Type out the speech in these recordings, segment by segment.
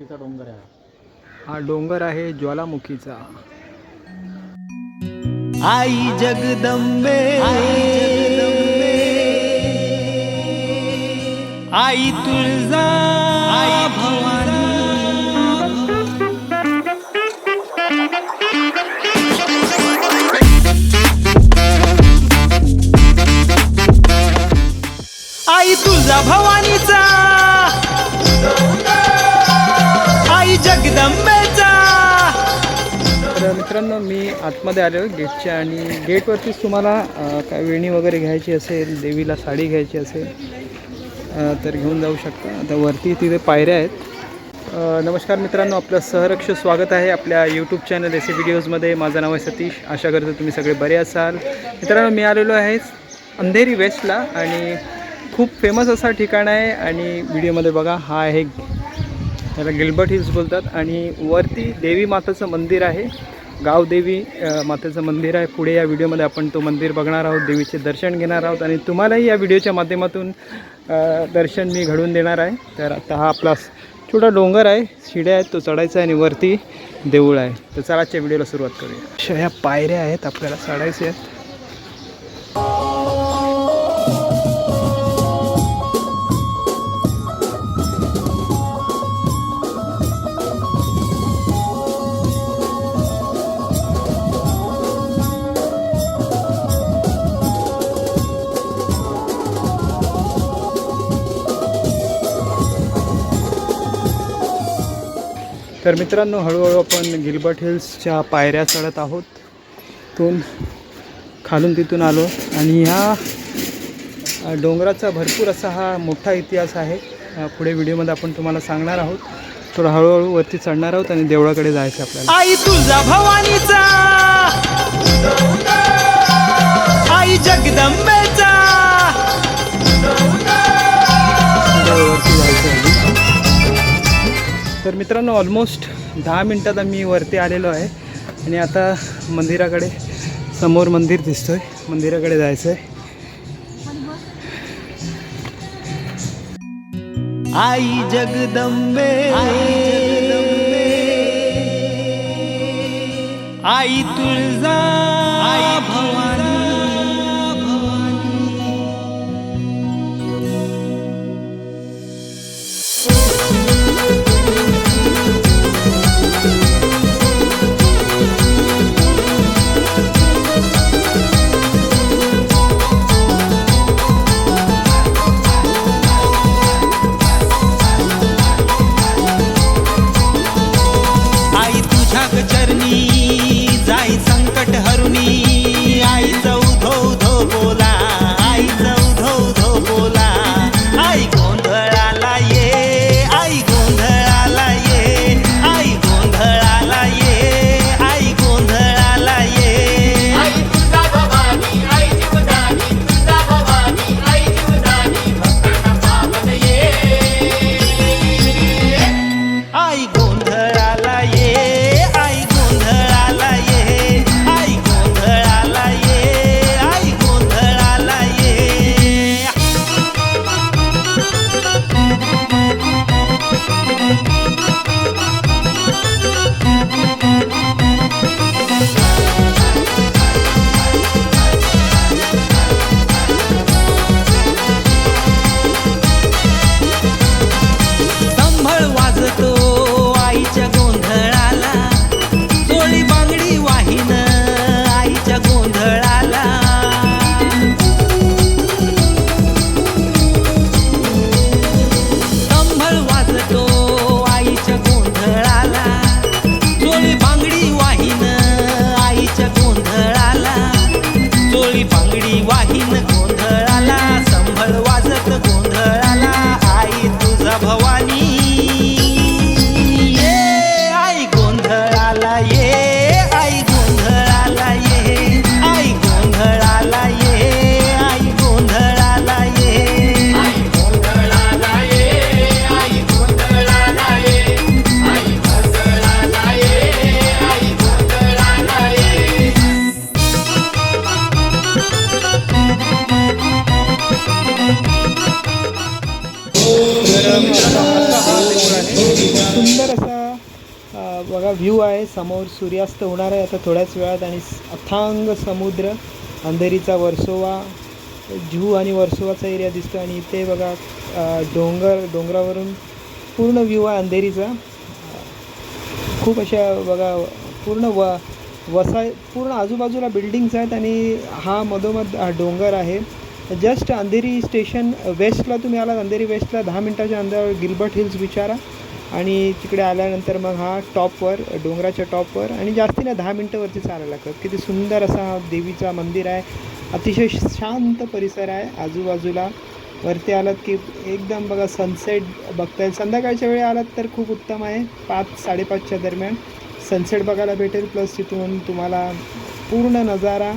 डोंगर आहे हा डोंगर आहे ज्वालामुखीचा. आई जगदंबे. आई तुळजा. आई आतमध्ये आलो गेटच्या आणि गेटवरतीच तुम्हाला काय वेणी वगैरे घ्यायची असेल देवीला साडी घ्यायची असेल तर घेऊन जाऊ शकता. आता वरती तिथे पायऱ्या आहेत. नमस्कार मित्रांनो आपलं सहरक्ष स्वागत आहे आपल्या यूट्यूब चॅनल एस व्हिडिओजमध्ये माझं नाव आहे सतीश. आशा करतो तुम्ही सगळे बरे असाल. मित्रांनो मी आलेलो आहे अंधेरी वेस्टला आणि खूप फेमस असा ठिकाण आहे आणि व्हिडिओमध्ये बघा हा आहे त्याला गिल्बर्ट हिल्स बोलतात आणि वरती देवी माताचं मंदिर आहे. गावदेवी मातेचं मंदिर आहे. पुढे या व्हिडिओमध्ये आपण तो मंदिर बघणार आहोत. देवीचे दर्शन घेणार आहोत आणि तुम्हालाही या व्हिडिओच्या माध्यमातून दर्शन मी घडवून देणार आहे. तर आता हा आपला छोटा डोंगर आहे. शिड्या आहेत तो चढायचा आहे आणि वरती देऊळ आहे. तर चला आजच्या व्हिडिओला सुरुवात करूया. अशा ह्या पायऱ्या आहेत आपल्याला चढायचे आहेत. तर मित्रांनो हळूहळू आपण गिलबर्ट हिल्सच्या पायऱ्या चढत आहोत. तिथून खालून तिथून आलो आणि ह्या डोंगराचा भरपूर असा हा मोठा इतिहास आहे. पुढे व्हिडिओमध्ये आपण तुम्हाला सांगणार आहोत. थोडं हळूहळू वरती चढणार आहोत आणि देवळाकडे जायचं आपल्याला. आई तुझा भवानीचा. आई जगदंबे तर मित्रांनो ऑलमोस्ट दहा मिनटात आम्ही वरती आलेलो आहे. आणि आता मंदिराकडे समोर मंदिर दिसतोय. मंदिराकडे जायचं आहे आई जगदंबे. आई तुळजा आई सुंदर असा बघा व्ह्यू आहे. समोर सूर्यास्त होणार आहे. आता थोड्याच वेळात आणि अथांग समुद्र अंधेरीचा वर्सोवा जुहू आणि वर्सोवाचा एरिया दिसतो आणि इथे बघा डोंगर डोंगरावरून पूर्ण व्ह्यू आहे अंधेरीचा. खूप अशा बघा पूर्ण व वसा पूर्ण आजूबाजूला बिल्डिंग्स आहेत आणि हा मधोमध हा डोंगर आहे. जस्ट अंधेरी स्टेशन वेस्टला तुम्ही आलात अंधेरी वेस्टला दहा मिनटाच्या अंदर गिलबर्ट हिल्स विचारा. आणि तिकडे आल्यानंतर मग हा टॉपवर डोंगराच्या टॉपवर आणि जास्ती दहा मिनटावरती चालायला लागतात किती सुंदर असा हा देवीचा मंदिर आहे. अतिशय शांत परिसर आहे. आजूबाजूला वरती आलात की एकदम बघा सनसेट बघता येईल संध्याकाळच्या वेळी आलात तर खूप उत्तम आहे. पाच साडेपाचच्या दरम्यान सनसेट बघायला भेटेल. प्लस तिथून तुम्हाला पूर्ण नजारा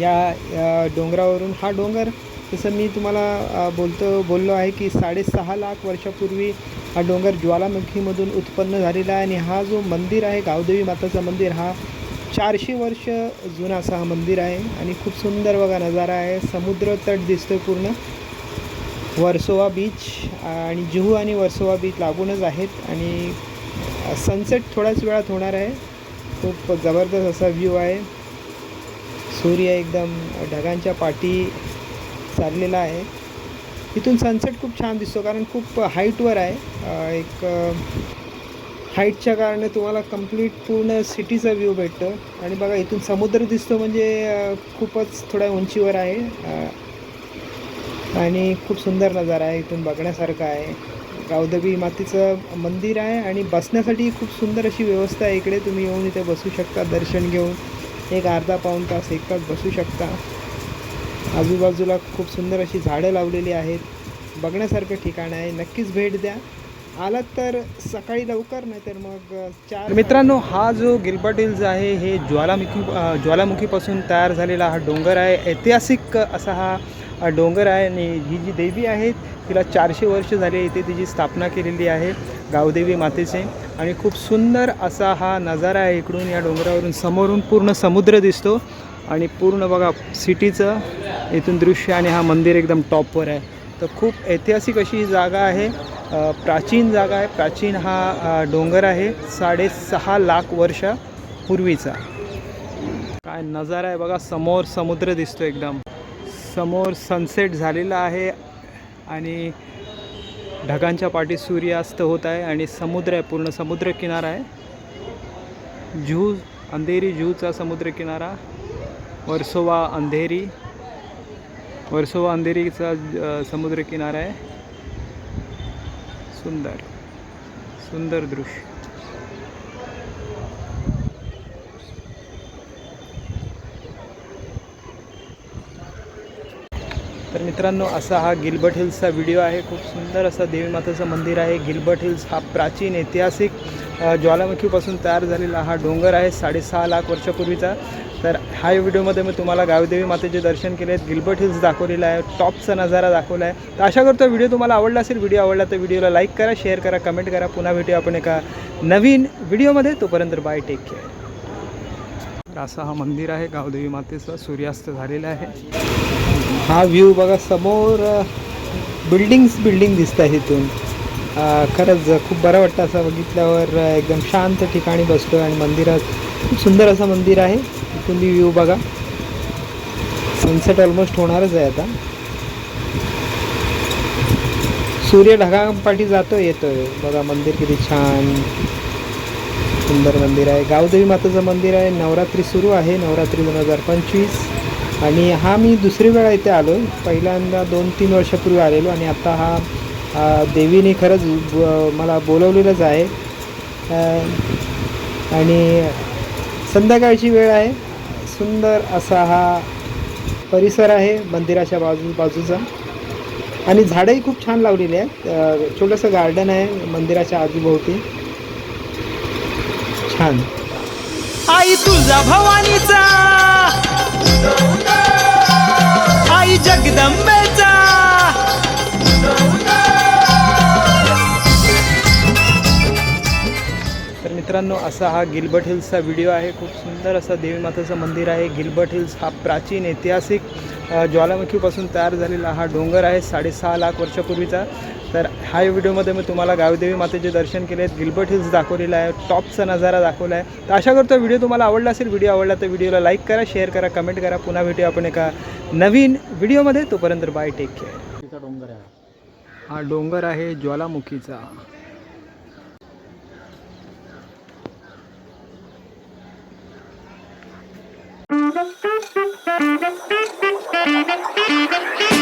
या या डोंगरावरून हा डोंगर जसं मी तुम्हाला बोलतो बोललो आहे की साडेसहा लाख वर्षापूर्वी हा डोंगर ज्वालामुखीमधून उत्पन्न झालेला आहे आणि हा जो मंदिर आहे गावदेवी माताचं मंदिर हा चारशे वर्ष जुना असा हा मंदिर आहे आणि खूप सुंदर बघा नजारा आहे. समुद्र तट दिसतो पूर्ण. वर्सोवा बीच आणि जुहू आणि वर्सोवा बीच लागूनच आहेत आणि सनसेट थोड्याच वेळात होणार आहे. खूप जबरदस्त असा व्ह्यू आहे. सूर्य एकदम ढगांच्या पाठी चाललेला आहे. इथून सनसेट खूप छान दिसतो कारण खूप हाईटवर आहे. एक हाईटच्या कारणे तुम्हाला कंप्लीट पूर्ण सिटीचा व्ह्यू भेटतो. आणि बघा इथून समुद्र दिसतो म्हणजे खूपच थोड्या उंचीवर आहे. आणि खूप सुंदर नजारा आहे इथून बघण्यासारखा आहे. गावदेवी मातेचं मंदिर आहे आणि बसण्यासाठी खूप सुंदर अशी व्यवस्था आहे. इकडे तुम्ही येऊन इथे बसू शकता दर्शन घेऊन. एक अर्धा पाऊण तास एकटाच बसू शकता. आजूबाजूला खूप सुंदर अशी झाडं लावलेली आहेत. बघण्यासारखं ठिकाण आहे. नक्कीच भेट द्या. आलात तर सकाळी लवकर नाही तर मग चार मित्रांनो हा जो गिल्बर्ट हिल्स आहे हे ज्वालामुखी ज्वालामुखीपासून तयार झालेला हा डोंगर आहे. ऐतिहासिक असा हा डोंगर आहे. आणि ही जी देवी आहे तिला चारशे वर्ष झाले इथे तिची स्थापना केलेली आहे. गावदेवी मातेचे. आणि खूप सुंदर असा हा नजारा आहे इकडून या डोंगरावरून. समोरून पूर्ण समुद्र दिसतो. आणि पूर्ण बघा सिटीचं इथून दृश्य आणि हा मंदिर एकदम टॉपवर आहे. तर खूप ऐतिहासिक अशी ही जागा आहे. प्राचीन जागा आहे. प्राचीन हा डोंगर आहे. साडेसहा लाख वर्षापूर्वीचा काय नजारा आहे बघा समोर समुद्र दिसतो एकदम. समोर सनसेट झालेला आहे. आणि ढगांच्या पाठी सूर्यास्त होत आहे आणि समुद्र आहे पूर्ण समुद्रकिनारा आहे. जुहू अंधेरी जुहूचा समुद्रकिनारा वर्सोवा अंधेरी वर्सोवा अंधेरीचा समुद्रकिनारा आहे. सुंदर सुंदर दृश्य. तर मित्रांनो असा हा गिलबर्ट हिल्सचा व्हिडिओ आहे. खूप सुंदर असं देवी माताचं मंदिर आहे. गिलबर्ट हिल्स हा प्राचीन ऐतिहासिक ज्वालामुखीपासून तयार झालेला हा डोंगर आहे साडेसहा लाख वर्षापूर्वीचा. तर ह्या व्हिडिओमध्ये मी तुम्हाला गावदेवी मातेचे दर्शन केले आहेत. गिलबर्ट हिल्स दाखवलेला आहे टॉपचा नजारा दाखवला आहे तर अशा करतो व्हिडिओ तुम्हाला आवडला असेल व्हिडिओ आवडला तर व्हिडिओला लाईक करा शेअर करा कमेंट करा. पुन्हा भेटूया आपण एका नवीन व्हिडिओमध्ये. तोपर्यंत बाय टेक केअर. तर असा हा मंदिर आहे गावदेवी मातेचा. सूर्यास्त झालेला आहे. हा व्ह्यू बघा समोर बिल्डिंग्स बिल्डिंग दिसत आहे इथून. खरंच खूप बरं वाटतं असं बघितल्यावर एकदम शांत ठिकाणी बसतो आणि मंदिरात खूप सुंदर असं मंदिर आहे. इथून व्ह्यू बघा. सनसेट ऑलमोस्ट होणारच आहे आता. सूर्य ढगापाठी जातो येतोय. बघा मंदिर किती छान. सुंदर मंदिर आहे. गावदेवी माताचं मंदिर आहे. नवरात्री सुरू आहे. नवरात्री दोन हजार पंचवीस. आणि हा मी दुसरी वेळा इथे आलो. आहे पहिल्यांदा दोन तीन वर्षापूर्वी आलेलो आणि आता हा देवीने खरंच मला बोलवलेलंच आहे. आणि संध्याकाळची वेळ आहे. सुंदर असा हा परिसर आहे मंदिराच्या बाजू बाजूचा. आणि झाडंही खूप छान लावलेली आहेत. छोटंसं गार्डन आहे मंदिराच्या आजूभोवती. छान. आई तुझा भवानीचा. आई जगदंबेचा. तर मित्रांनो असा हा गिलबट हिल्सचा व्हिडिओ आहे. खूप सुंदर असं देवी माताचं मंदिर आहे. गिलबट हिल्स हा प्राचीन ऐतिहासिक ज्वालामुखीपासून तयार झालेला हा डोंगर आहे. साडेसहा लाख वर्षापूर्वीचा. तर ह्या व्हिडिओमध्ये मी तुम्हाला गावदेवी मातेचे दर्शन केले आहेत. गिल्बर्ट हिल्स दाखवलेला आहे. टॉपचा नजारा दाखवला आहे तर आशा करतो व्हिडिओ तुम्हाला आवडला असेल व्हिडिओ आवडला तर व्हिडिओला लाईक करा शेअर करा कमेंट करा. पुन्हा भेटूया आपण एका नवीन व्हिडिओमध्ये. तोपर्यंत बाय टेक केअर डोंगर आहे. हा डोंगर आहे ज्वालामुखीचा. Thank you.